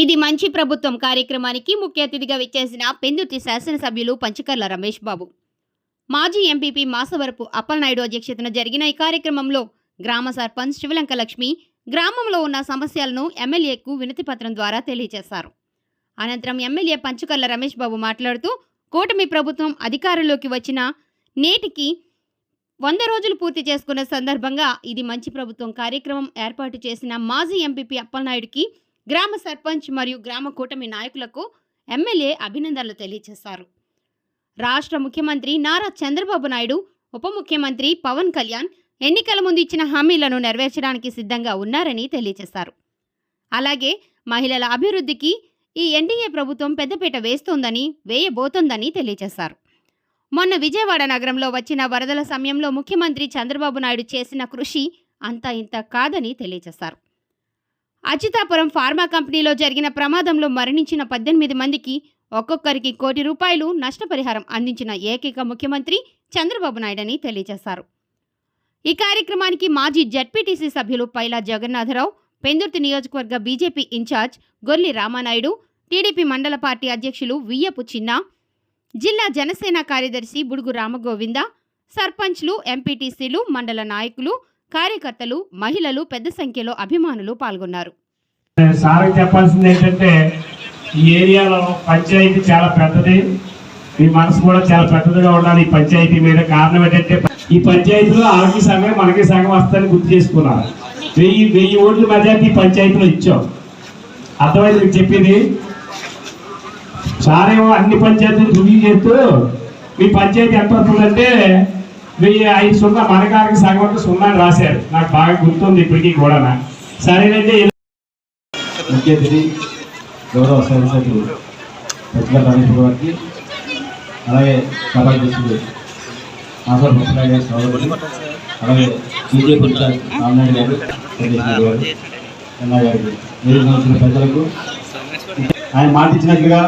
ఇది మంచి ప్రభుత్వం కార్యక్రమానికి ముఖ్య అతిథిగా విచ్చేసిన పెందుర్తి శాసనసభ్యులు పంచకర్ల రమేష్ బాబు. మాజీ ఎంపీపీ మాసవరపు అప్పలనాయుడు అధ్యక్షతన జరిగిన ఈ కార్యక్రమంలో గ్రామ సర్పంచ్ శివలంక లక్ష్మి గ్రామంలో ఉన్న సమస్యలను ఎమ్మెల్యేకు వినతిపత్రం ద్వారా తెలియజేశారు. అనంతరం ఎమ్మెల్యే పంచకర్ల రమేష్ బాబు మాట్లాడుతూ కూటమి ప్రభుత్వం అధికారంలోకి వచ్చిన నేటికి వంద రోజులు పూర్తి చేసుకున్న సందర్భంగా ఇది మంచి ప్రభుత్వం కార్యక్రమం ఏర్పాటు చేసిన మాజీ ఎంపీపీ అప్పలనాయుడికి గ్రామ సర్పంచ్ మరియు గ్రామ కూటమి నాయకులకు ఎమ్మెల్యే అభినందనలు తెలియజేశారు రాష్ట్ర ముఖ్యమంత్రి నారా చంద్రబాబు నాయుడు ఉప ముఖ్యమంత్రి పవన్ కళ్యాణ్ ఎన్నికల ముందు ఇచ్చిన హామీలను నెరవేర్చడానికి సిద్ధంగా ఉన్నారని తెలియజేశారు అలాగే మహిళల అభివృద్ధికి ఈ ఎన్డీఏ ప్రభుత్వం పెద్దపీట వేస్తోందని వేయబోతోందని తెలియజేశారు మొన్న విజయవాడ నగరంలో వచ్చిన వరదల సమయంలో ముఖ్యమంత్రి చంద్రబాబు నాయుడు చేసిన కృషి అంతా ఇంత కాదని తెలియజేశారు అచితాపురం ఫార్మా కంపెనీలో జరిగిన ప్రమాదంలో మరణించిన పద్దెనిమిది మందికి ఒక్కొక్కరికి కోటి రూపాయలు నష్టపరిహారం అందించిన ఏకైక ముఖ్యమంత్రి చంద్రబాబు నాయుడని తెలియజేశారు. ఈ కార్యక్రమానికి మాజీ జడ్పీటీసీ సభ్యులు పైలా జగన్నాథరావు పెందుర్తి నియోజకవర్గ BJP incharge Golli Ramanaidu TDP మండల పార్టీ అధ్యక్షులు వియ్యపు చిన్న జిల్లా జనసేన కార్యదర్శి బుడుగు రామగోవింద సర్పంచ్లు ఎంపీటీసీలు మండల నాయకులు కార్యకర్తలు మహిళలు పెద్ద సంఖ్యలో అభిమానులు పాల్గొన్నారు. సార్కి చెప్పాల్సింది ఏంటంటే ఈ ఏరియాలో పంచాయతీ చాలా పెద్దది. మీ మనసు కూడా చాలా పెద్దదిగా ఉండాలి ఈ పంచాయతీ మీద. కారణం ఏంటంటే ఈ పంచాయతీలో ఆరోగ్య సంఘం మనకి సగం వస్తుందని గుర్తు చేసుకున్నారు. వెయ్యి వెయ్యి ఓట్ల మెజార్టీ పంచాయతీలో ఇచ్చాం. అర్థమైంది మీకు చెప్పింది? సారేమో అన్ని పంచాయతీలు దుగి చేస్తూ మీ పంచాయతీ ఎంత వస్తుందంటే వెయ్యి ఐదు సున్నా మనకారికి సగం అంటే సున్నా అని రాశారు. నాకు బాగా గుర్తుంది ఇప్పటికీ కూడా సరేనండి ముఖ్య అతిథి గౌరవ శాసనసభ్యులు పెద్దల రమేష్ గారికి అలాగే సభాధ్యక్షుడు ఆసర్ ముప్పరాయ్ గారి సోదరుడు అలాగే బీజేపీ ఇన్ఛార్జ్ రామనాయుడు గారు వెంకటేశ్వర గారు ఎన్నా గారికి మీరు వచ్చిన ప్రజలకు ఆయన మాట ఇచ్చినట్లుగా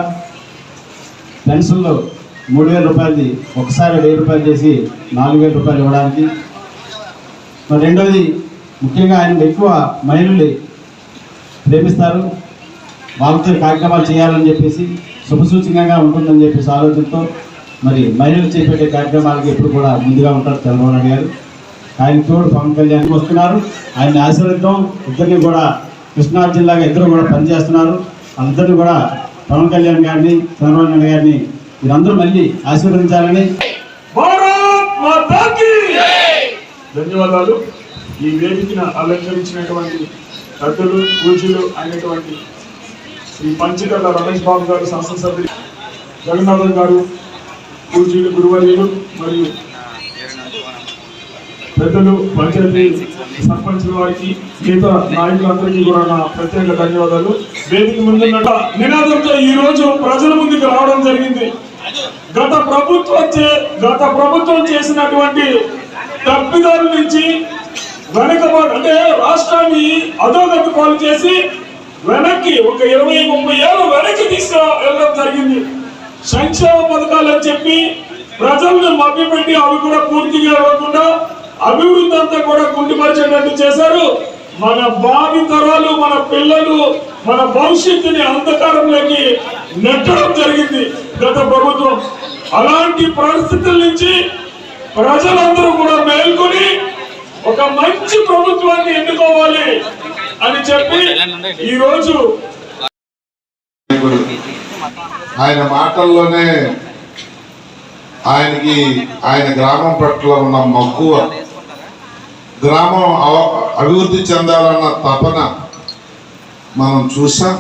పెన్షన్లు మూడు వేల రూపాయలది ఒకసారి వెయ్యి రూపాయలు చేసి నాలుగు వేల రూపాయలు ఇవ్వడానికి. మరి రెండవది ముఖ్యంగా ఆయన ఎక్కువ మహిళలు ప్రేమిస్తారు. వాళ్ళతో కార్యక్రమాలు చేయాలని చెప్పేసి శుభసూచకంగా ఉంటుందని చెప్పేసి ఆలోచనతో మరి మహిళలు చేపట్టే కార్యక్రమాలకు ఎప్పుడు కూడా ముందుగా ఉంటారు చంద్రబాబు గారు. ఆయన తోడు పవన్ కళ్యాణ్ వస్తున్నారు. ఆయన ఆశీర్వదం ఇద్దరిని కూడా కృష్ణా జిల్లాగా ఇద్దరు కూడా పనిచేస్తున్నారు. అందరినీ కూడా పవన్ కళ్యాణ్ గారిని చంద్రబాబు నాయుడు గారిని మీరందరూ మళ్ళీ ఆశీర్వదించాలని ధన్యవాదాలు. ఈ వేదికను అలంకరించినటువంటి పెద్దలు పూజలు అయినటువంటి శ్రీ పంచకర్ల రమేష్ బాబు గారు శాసనసభ్యులు జగన్నాథన్ గారు పూజలు గురువర్యులు మరియు పెద్దలు పంచాయతీ సర్పంచుల వారికి మిగతా నాయకులందరికీ కూడా నా ప్రత్యేక ధన్యవాదాలు. వేదిక ముందున్నట నినాదంతో ఈ రోజు ప్రజల ముందుకు రావడం జరిగింది. గత ప్రభుత్వం చే- గత ప్రభుత్వం చేసినటువంటి తప్పిదారు నుంచి వెనక అంటే రాష్ట్రాన్ని అధోగతి పాలు చేసి వెనక్కి ఒక ఇరవై ముప్పై ఏళ్ళు వెనక్కి తీసుకు వెళ్ళడం జరిగింది. సంక్షేమ పథకాలు అని చెప్పి ప్రజలను మభ్యపెట్టి అవి కూడా పూర్తిగా ఇవ్వకుండా అభివృద్ధి అంతా కూడా కుంటిపరిచేటట్టు చేశారు. మన భావి తరాలు మన పిల్లలు మన భవిష్యత్తుని అంధకారంలోకి నెట్టడం జరిగింది గత ప్రభుత్వం. అలాంటి పరిస్థితుల నుంచి ప్రజలందరూ కూడా మేల్కొని ఒక మంచి ప్రభుత్వాన్ని ఎన్నుకోవాలి అని చెప్పి ఈ రోజు ఆయన మాటల్లోనే ఆయనకి ఆయన గ్రామం పట్ల ఉన్న మక్కువ గ్రామం అవ- అభివృద్ధి చెందాలన్న తపన మనం చూసాం.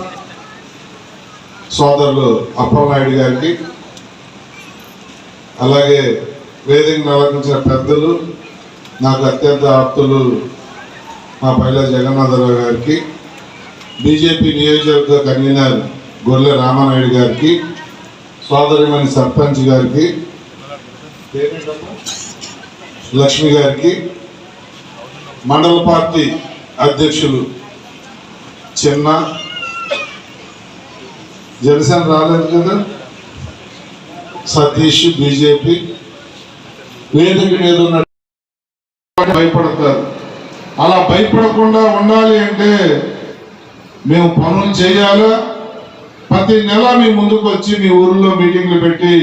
సోదరులు అప్పలనాయుడు గారికి అలాగే వేదిక నిర్వహించిన పెద్దలు నాకు అత్యంత ఆప్తులు మా పైల జగన్నాథరావు గారికి బీజేపీ నియోజకవర్గ కన్వీనర్ గొర్రె రామానాయుడు గారికి సోదరిమణి సర్పంచ్ గారికి లక్ష్మి గారికి మండల పార్టీ అధ్యక్షులు చిన్న జనసేన రాలేదు కదా? సతీష్ బీజేపీ వేదిక మీద ఉన్న భయపడతారు. అలా భయపడకుండా ఉండాలి అంటే మేము పనులు చేయాలా? ప్రతి నెల మీ ముందుకు వచ్చి మీ ఊర్లో మీటింగ్లు పెట్టి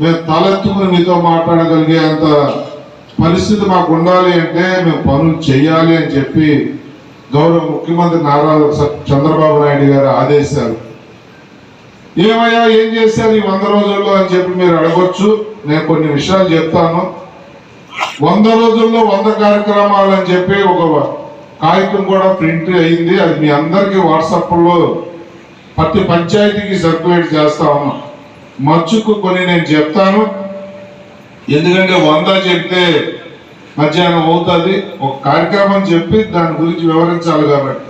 మేము తలెత్తుకుని మీతో మాట్లాడగలిగే అంత పరిస్థితి మాకు ఉండాలి అంటే మేము పనులు చేయాలి అని చెప్పి గౌరవ ముఖ్యమంత్రి నారా చంద్రబాబు నాయుడు గారు ఆదేశాలు. ఏమయ్యా ఏం చేశారు ఈ వంద రోజుల్లో అని చెప్పి మీరు అడగొచ్చు. నేను కొన్ని విషయాలు చెప్తాను. వంద రోజుల్లో వంద కార్యక్రమాలు అని చెప్పి ఒక కాగితం కూడా ప్రింట్ అయింది. అది మీ అందరికీ వాట్సాప్లో ప్రతి పంచాయతీకి సర్క్యులేట్ చేస్తా ఉన్నాం. మచ్చుకు కొన్ని నేను చెప్తాను. ఎందుకంటే వంద చెప్తే మధ్యాహ్నం అవుతుంది. ఒక కార్యక్రమం చెప్పి దాని గురించి వివరించాలి కాబట్టి.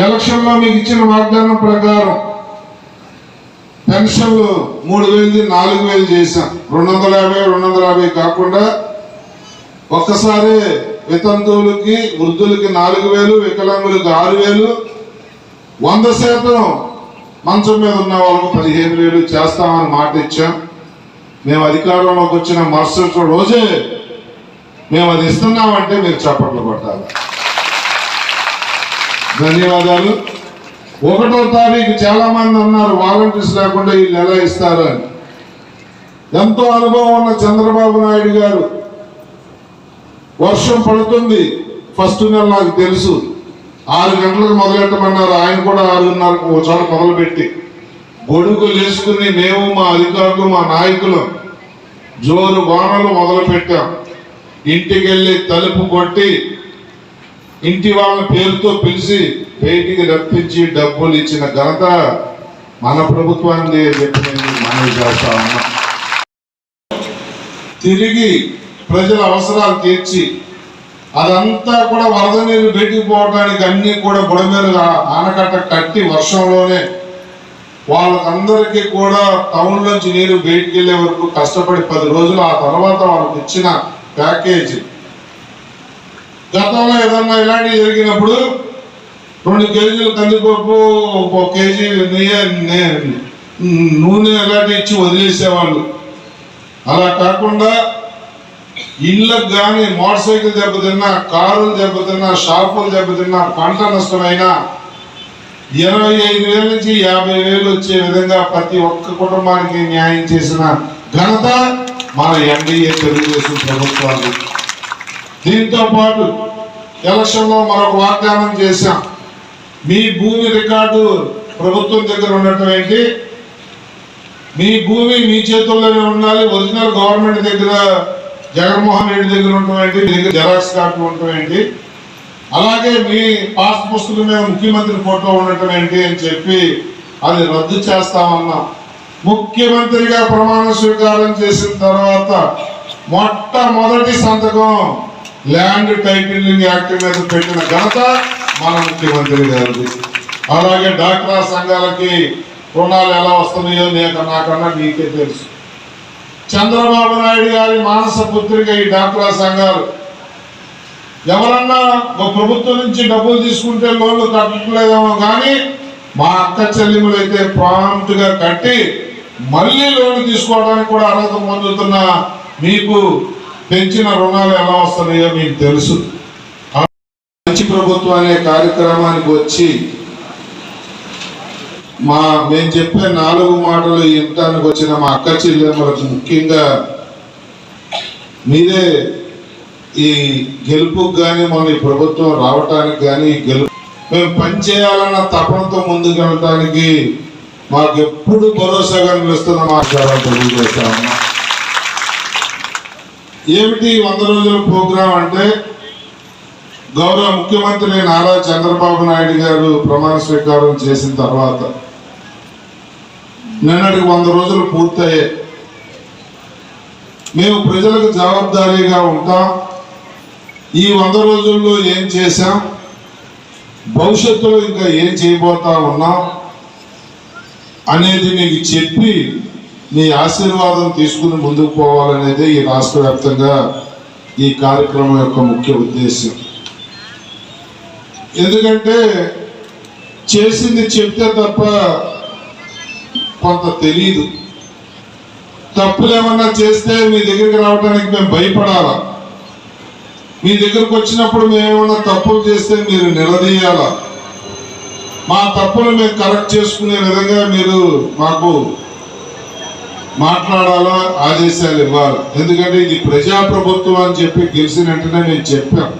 ఎలక్షన్లో మీకు ఇచ్చిన వాగ్దానం ప్రకారం పెన్షన్లు మూడు వేలు నాలుగు వేలు చేసాం రెండు వందల యాభై రెండు వందల యాభై కాకుండా ఒక్కసారి వితంతువులకి వృద్ధులకి నాలుగు వేలు వికలాంగులకి ఆరు వేలు. వంద శాతం మంచం మీద ఉన్న వాళ్ళకు పదిహేను వేలు చేస్తామని మాట ఇచ్చాం. మేము అధికారంలోకి వచ్చిన మరుసటి రోజే మేము అది ఇస్తున్నామంటే మీరు చప్పట్లు కొట్టాలి. ధన్యవాదాలు. ఒకటో తారీఖు చాలా మంది అన్నారు వాలంటీర్స్ లేకుండా వీళ్ళు ఎలా ఇస్తారు అని ఎంతో అనుభవం ఉన్న చంద్రబాబు నాయుడు గారు వర్షం పడుతుంది ఫస్ట్ నెల నాకు తెలుసు. ఆరు గంటలకు మొదలెట్టమన్నారు ఆయన కూడా ఆరున్నర ఒక చోట మొదలుపెట్టి. గొడుగు చేసుకుని మేము మా అధికారులు మా నాయకులు జోరు బాణలు మొదలు పెట్టాం ఇంటికి వెళ్ళి తలుపు కొట్టి ఇంటి వాళ్ళ పేరుతో పిలిచి బయటికి రప్పించి డబ్బులు ఇచ్చిన ఘనత మన ప్రభుత్వాన్ని చెప్పి నేను మనవి చేస్తా ఉన్నా. తిరిగి ప్రజల అవసరాలు తీర్చి అదంతా కూడా వరద నీరు బయటికి పోవడానికి అన్నీ కూడా బుడమేరుగా ఆనకట్ట కట్టి వర్షంలోనే వాళ్ళకందరికీ కూడా టౌన్ నుంచి నీరు బయటికి వెళ్ళే వరకు కష్టపడి పది రోజులు ఆ తర్వాత వాళ్ళకి ఇచ్చిన ప్యాకేజీ. గతంలో ఏదన్నా ఇలాంటివి జరిగినప్పుడు రెండు కేజీలు కందిపప్పు ఒక కేజీ నెయ్యి నూనె అలాంటి ఇచ్చి వదిలేసేవాళ్ళు. అలా కాకుండా ఇళ్ళకు కానీ మోటార్ సైకిల్ దెబ్బతిన్నా కారులు దెబ్బతిన్నా షాపులు దెబ్బతిన్నా పంట నష్టమైనా ఇరవై ఐదు వేల నుంచి యాభై వేలు వచ్చే విధంగా ప్రతి ఒక్క కుటుంబానికి న్యాయం చేసిన ఘనత మన ఎన్డీఏ తెలుగుదేశం ప్రభుత్వాలు. దీంతో పాటు ఎలక్షన్లో మరొక వాగ్దానం చేశాం. మీ భూమి రికార్డు ప్రభుత్వం దగ్గర ఉన్నటువంటి మీ భూమి మీ చేతుల్లోనే ఉండాలి ఒరిజినల్ గవర్నమెంట్ దగ్గర జగన్మోహన్ రెడ్డి దగ్గర ఉన్నటువంటి మీ దగ్గర జెరాక్స్ కార్డు ఉన్నటువంటి అలాగే మీ పాస్ పుస్తకం ముఖ్యమంత్రి ఫోటో ఉన్నటువంటి అని చెప్పి అది రద్దు చేస్తామన్నాం ముఖ్యమంత్రిగా ప్రమాణ స్వీకారం చేసిన తర్వాత మొట్టమొదటి సంతకం ల్యాండ్ టైటిలింగ్ యాక్ట్ మీద పెట్టిన ఘనత మన ముఖ్యమంత్రి గారిది అలాగే డాక్టరా సంఘాలకి రుణాలు ఎలా వస్తున్నాయో నీకు నాకన్నా నీకే తెలుసు. చంద్రబాబు నాయుడు గారి మానస పుత్రిక ఈ డాక్టరా సంఘాలు. ఎవరన్నా ఒక ప్రభుత్వం నుంచి డబ్బులు తీసుకుంటే లోన్లు కట్టట్లేదేమో కానీ మా అక్క చెల్లెములు అయితే ప్రాంప్ట్గా కట్టి మళ్ళీ లోన్ తీసుకోవడానికి కూడా అర్హత పొందుతున్న మీకు పెంచిన రుణాలు ఎలా వస్తున్నాయో మీకు తెలుసు. మంచి ప్రభుత్వం అనే కార్యక్రమానికి వచ్చి మా మేము చెప్పే నాలుగు మాటలు ఇంటానికి వచ్చిన మా అక్క చెల్లెమ్మలకు ముఖ్యంగా మీరే ఈ గెలుపుకు కానీ మన ఈ ప్రభుత్వం రావటానికి కానీ గెలుపు మేము పనిచేయాలన్న తపనతో ముందుకు వెళ్ళటానికి మాకు ఎప్పుడు భరోసాగా నిలుస్తున్న మా ద్వారా ఏమిటి వంద రోజుల ప్రోగ్రాం అంటే గౌరవ ముఖ్యమంత్రి నారా చంద్రబాబు నాయుడు గారు ప్రమాణ స్వీకారం చేసిన తర్వాత నిన్నటికి వంద రోజులు పూర్తయ్యే మేము ప్రజలకు జవాబుదారీగా ఉంటాం. ఈ వంద రోజుల్లో ఏం చేశాం? భవిష్యత్తులో ఇంకా ఏం చేయబోతా ఉన్నాం? అనేది మీకు చెప్పి మీ ఆశీర్వాదం తీసుకుని ముందుకు పోవాలనేదే ఈ రాష్ట్ర వ్యాప్తంగా ఈ కార్యక్రమం యొక్క ముఖ్య ఉద్దేశం. ఎందుకంటే చేసింది చెప్తే తప్ప కొంత తెలియదు తప్పులు ఏమన్నా చేస్తే మీ దగ్గరికి రావడానికి మేము భయపడాలా? మీ దగ్గరకు వచ్చినప్పుడు మేమేమన్నా తప్పులు చేస్తే మీరు నిలదీయాలా? మా తప్పులు మేము కరెక్ట్ చేసుకునే విధంగా మీరు మాకు మాట్లాడాలా ఆదేశాలు ఇవ్వాలి? ఎందుకంటే ఇది ప్రజాప్రభుత్వం అని చెప్పి గెలిచిన వెంటనే మేము చెప్పాం